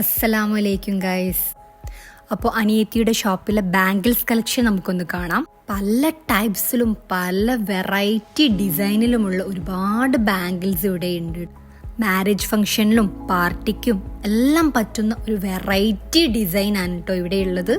അസ്സലാമു അലൈക്കും ഗൈസ്. അപ്പോൾ അനിയത്തിയുടെ ഷോപ്പിലെ ബാംഗിൾസ് കളക്ഷൻ നമുക്കൊന്ന് കാണാം. പല ടൈപ്സിലും പല വെറൈറ്റി ഡിസൈനിലുമുള്ള ഒരുപാട് ബാംഗിൾസ് ഇവിടെ ഉണ്ട്. മാരേജ് ഫംഗ്ഷനിലും പാർട്ടിക്കും എല്ലാം പറ്റുന്ന ഒരു വെറൈറ്റി ഡിസൈൻ ആണ് കേട്ടോ ഇവിടെയുള്ളത്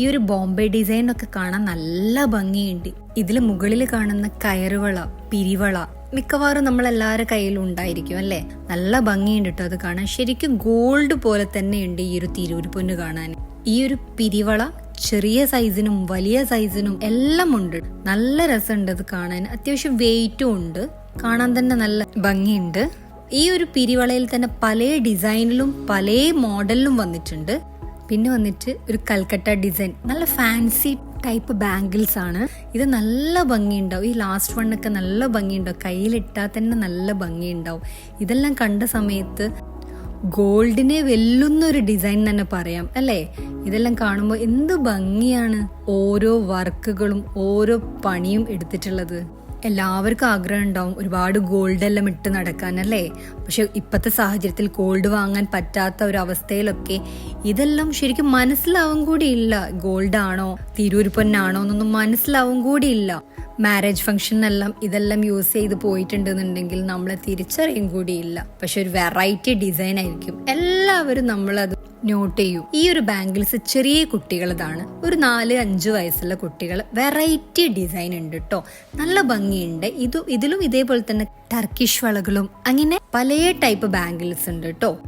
ഈ ഒരു ബോംബെ ഡിസൈനൊക്കെ കാണാൻ നല്ല ഭംഗിയുണ്ട്. ഇതിൽ മുകളിൽ കാണുന്ന കയറുവള പിരിവള മിക്കവാറും നമ്മൾ എല്ലാവരുടെ കയ്യിലും ഉണ്ടായിരിക്കും അല്ലേ? നല്ല ഭംഗിയുണ്ട് കേട്ടോ അത് കാണാൻ. ശരിക്കും ഗോൾഡ് പോലെ തന്നെ ഉണ്ട് ഈ ഒരു തിരൂര് പൊന്ന് കാണാൻ. ഈ ഒരു പിരിവള ചെറിയ സൈസിനും വലിയ സൈസിനും എല്ലാം ഉണ്ട്. നല്ല രസമുണ്ട് അത് കാണാൻ. അത്യാവശ്യം വെയിറ്റും ഉണ്ട്. കാണാൻ തന്നെ നല്ല ഭംഗിയുണ്ട്. ഈ ഒരു പിരിവളയിൽ തന്നെ പല ഡിസൈനിലും പല മോഡലിലും വന്നിട്ടുണ്ട്. പിന്നെ വന്നിട്ട് ഒരു കൽക്കട്ട ഡിസൈൻ നല്ല ഫാൻസി ടൈപ്പ് ബാംഗിൾസ് ആണ്. ഇത് നല്ല ഭംഗിയുണ്ടാവും. ഈ ലാസ്റ്റ് വണ്ണൊക്കെ നല്ല ഭംഗിയുണ്ടാവും. കയ്യിലിട്ടാൽ തന്നെ നല്ല ഭംഗിയുണ്ടാവും. ഇതെല്ലാം കണ്ട സമയത്ത് ഗോൾഡിനെ വെല്ലുന്ന ഒരു ഡിസൈൻ തന്നെ പറയാം അല്ലേ? ഇതെല്ലാം കാണുമ്പോൾ എന്ത് ഭംഗിയാണ് ഓരോ വർക്കുകളും ഓരോ പണിയും എടുത്തിട്ടുള്ളത്. എല്ലാവർക്കും ആഗ്രഹം ഉണ്ടാവും ഒരുപാട് ഗോൾഡ് എല്ലാം ഇട്ട് നടക്കാനല്ലേ പക്ഷെ ഇപ്പോഴത്തെ സാഹചര്യത്തിൽ ഗോൾഡ് വാങ്ങാൻ പറ്റാത്ത ഒരു അവസ്ഥയിലൊക്കെ ഇതെല്ലാം ശരിക്കും മനസ്സിലാവും ഇല്ല. ഗോൾഡ് ആണോ തിരൂർ പൊന്നാണോ എന്നൊന്നും മനസ്സിലാവും ഇല്ല. മാരേജ് ഫംഗ്ഷനെല്ലാം ഇതെല്ലാം യൂസ് ചെയ്ത് പോയിട്ടുണ്ടെന്നുണ്ടെങ്കിൽ നമ്മളെ തിരിച്ചറിയും കൂടിയില്ല പക്ഷെ ഒരു വെറൈറ്റി ഡിസൈൻ ആയിരിക്കും. എല്ലാവരും നമ്മളത് നോട്ട് ചെയ്യൂ. ഈ ഒരു ബാംഗിൾസ് ചെറിയ കുട്ടികളതാണ്. ഒരു നാല് അഞ്ച് വയസ്സുള്ള കുട്ടികൾ. വെറൈറ്റി ഡിസൈൻ ഉണ്ട് കേട്ടോ നല്ല ഭംഗിയുണ്ട്. ഇത് ഇതിലും ഇതേപോലെ തന്നെ ടർക്കിഷ് വളകളും അങ്ങനെ പല ടൈപ്പ് ബാംഗിൾസ് ഉണ്ട് കേട്ടോ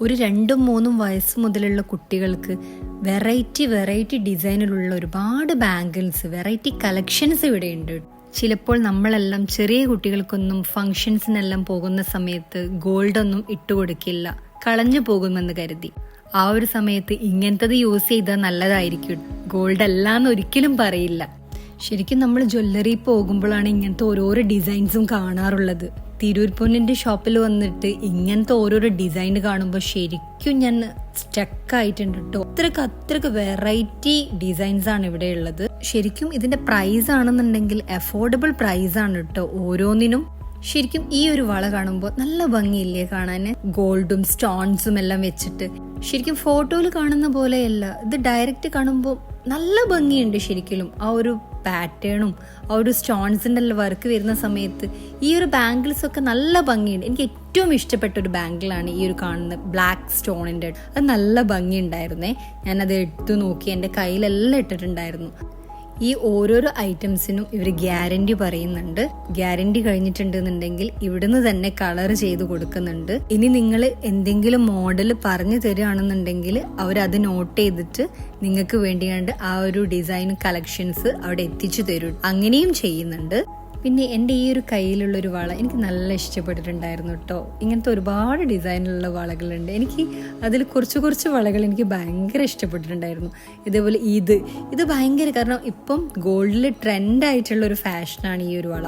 ഒരു രണ്ടും മൂന്നും വയസ്സ് മുതലുള്ള കുട്ടികൾക്ക് വെറൈറ്റി വെറൈറ്റി ഡിസൈനിലുള്ള ഒരുപാട് ബാംഗിൾസ് വെറൈറ്റി കളക്ഷൻസ് ഇവിടെ ഉണ്ട്. ചിലപ്പോൾ നമ്മളെല്ലാം ചെറിയ കുട്ടികൾക്കൊന്നും ഫങ്ഷൻസിനെല്ലാം പോകുന്ന സമയത്ത് ഗോൾഡൊന്നും ഇട്ടുകൊടുക്കില്ല. കളഞ്ഞു പോകുമെന്ന് കരുതി. ആ ഒരു സമയത്ത് ഇങ്ങനത്തത് യൂസ് ചെയ്താൽ നല്ലതായിരിക്കും. ഗോൾഡ് അല്ലാന്ന് ഒരിക്കലും പറയില്ല. ശരിക്കും നമ്മൾ ജ്വല്ലറി പോകുമ്പോഴാണ് ഇങ്ങനത്തെ ഓരോരോ ഡിസൈൻസും കാണാറുള്ളത്. തിരൂർ പൊന്നിന്റെ ഷോപ്പിൽ വന്നിട്ട് ഇങ്ങനത്തെ ഓരോരോ ഡിസൈൻ കാണുമ്പോൾ ശരിക്കും ഞാൻ സ്റ്റക്ക് ആയിട്ടുണ്ട് കേട്ടോ അത്രയ്ക്ക് അത്രയ്ക്ക് വെറൈറ്റി ഡിസൈൻസ് ആണ് ഇവിടെ ഉള്ളത് ശരിക്കും ഇതിന്റെ പ്രൈസ് ആണെന്നുണ്ടെങ്കിൽ അഫോർഡബിൾ പ്രൈസ് ആണ് കേട്ടോ ഓരോന്നിനും ശരിക്കും ഈ ഒരു വള കാണുമ്പോൾ നല്ല ഭംഗിയില്ലേ കാണാൻ ഗോൾഡും സ്റ്റോൺസും എല്ലാം വെച്ചിട്ട്. ശരിക്കും ഫോട്ടോയിൽ കാണുന്ന പോലെയല്ല. ഇത് ഡയറക്റ്റ് കാണുമ്പോൾ നല്ല ഭംഗിയുണ്ട് ശരിക്കും ആ ഒരു പാറ്റേണും ആ ഒരു സ്റ്റോൺസിന്റെ വർക്ക് വരുന്ന സമയത്ത് ഈ ഒരു ബാംഗിൾസ് ഒക്കെ നല്ല ഭംഗിയുണ്ട്. എനിക്ക് ഏറ്റവും ഇഷ്ടപ്പെട്ട ഒരു ബാംഗിളാണ് ഈ ഒരു കാണുന്ന ബ്ലാക്ക് സ്റ്റോണിന്റെ. അത് നല്ല ഭംഗിയുണ്ടായിരുന്നേ. ഞാനത് എടുത്തു നോക്കി എന്റെ കയ്യിലെല്ലാം ഇട്ടിട്ടുണ്ടായിരുന്നു. ഈ ഓരോരോ ഐറ്റംസിനും ഇവർ ഗ്യാരണ്ടി പറയുന്നുണ്ട്. ഗ്യാരണ്ടി കഴിഞ്ഞിട്ടുണ്ടെന്നുണ്ടെങ്കിൽ ഇവിടുന്ന് തന്നെ കളർ ചെയ്ത് കൊടുക്കുന്നുണ്ട്. ഇനി നിങ്ങൾ എന്തെങ്കിലും മോഡൽ പറഞ്ഞു തരികയാണെന്നുണ്ടെങ്കിൽ അവരത് നോട്ട് ചെയ്തിട്ട് നിങ്ങൾക്ക് വേണ്ടിയാണ്ട് ആ ഒരു ഡിസൈൻ കളക്ഷൻസ് അവിടെ എത്തിച്ചു തരും. അങ്ങനെയും ചെയ്യുന്നുണ്ട്. പിന്നെ എന്റെ ഈ ഒരു കയ്യിലുള്ളൊരു വള എനിക്ക് നല്ല ഇഷ്ടപ്പെട്ടിട്ടുണ്ടായിരുന്നു കേട്ടോ ഇങ്ങനത്തെ ഒരുപാട് ഡിസൈനിലുള്ള വളകളുണ്ട്. എനിക്ക് അതിൽ കുറച്ച് കുറച്ച് വളകൾ എനിക്ക് ഭയങ്കര ഇഷ്ടപ്പെട്ടിട്ടുണ്ടായിരുന്നു. ഇതേപോലെ ഇത്. ഇത് ഭയങ്കര കാരണം ഇപ്പം ഗോൾഡിൽ ട്രെൻഡായിട്ടുള്ള ഒരു ഫാഷനാണ് ഈ ഒരു വള.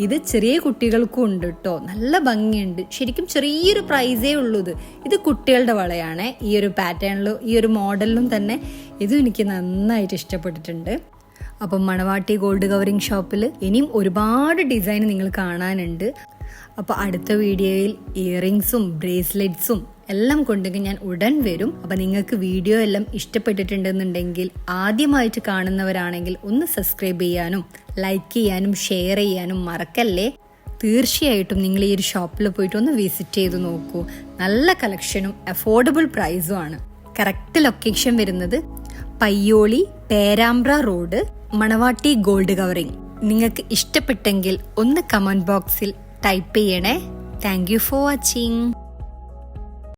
ഇത് ചെറിയ കുട്ടികൾക്കും ഉണ്ട് കേട്ടോ നല്ല ഭംഗിയുണ്ട്. ശരിക്കും ചെറിയൊരു പ്രൈസേ ഉള്ളൂ ഇത്. ഇത് കുട്ടികളുടെ വളയാണ്. ഈ ഒരു പാറ്റേണിലും ഈ ഒരു മോഡലിലും തന്നെ ഇതും എനിക്ക് നന്നായിട്ട് ഇഷ്ടപ്പെട്ടിട്ടുണ്ട്. അപ്പം മണവാട്ടി ഗോൾഡ് കവറിംഗ് ഷോപ്പിൽ ഇനിയും ഒരുപാട് ഡിസൈൻ നിങ്ങൾ കാണാനുണ്ട്. അപ്പോൾ അടുത്ത വീഡിയോയിൽ ഇയറിങ്സും ബ്രേസ്ലെറ്റ്സും എല്ലാം കൊണ്ടെങ്കിൽ ഞാൻ ഉടൻ വരും. അപ്പം നിങ്ങൾക്ക് വീഡിയോ എല്ലാം ഇഷ്ടപ്പെട്ടിട്ടുണ്ടെന്നുണ്ടെങ്കിൽ ആദ്യമായിട്ട് കാണുന്നവരാണെങ്കിൽ ഒന്ന് സബ്സ്ക്രൈബ് ചെയ്യാനും ലൈക്ക് ചെയ്യാനും ഷെയർ ചെയ്യാനും മറക്കല്ലേ? തീർച്ചയായിട്ടും നിങ്ങൾ ഈ ഒരു ഷോപ്പിൽ പോയിട്ട് ഒന്ന് വിസിറ്റ് ചെയ്ത് നോക്കൂ. നല്ല കളക്ഷനും അഫോർഡബിൾ പ്രൈസും ആണ്. കറക്റ്റ് ലൊക്കേഷൻ വരുന്നത് Payyoli Perambra road. Manavatti gold covering. നിങ്ങൾക്ക് ഇഷ്ടപ്പെട്ടെങ്കിൽ ഒന്ന് കമന്റ് ബോക്സിൽ ടൈപ്പ് ചെയ്യണേ. Thank you for watching.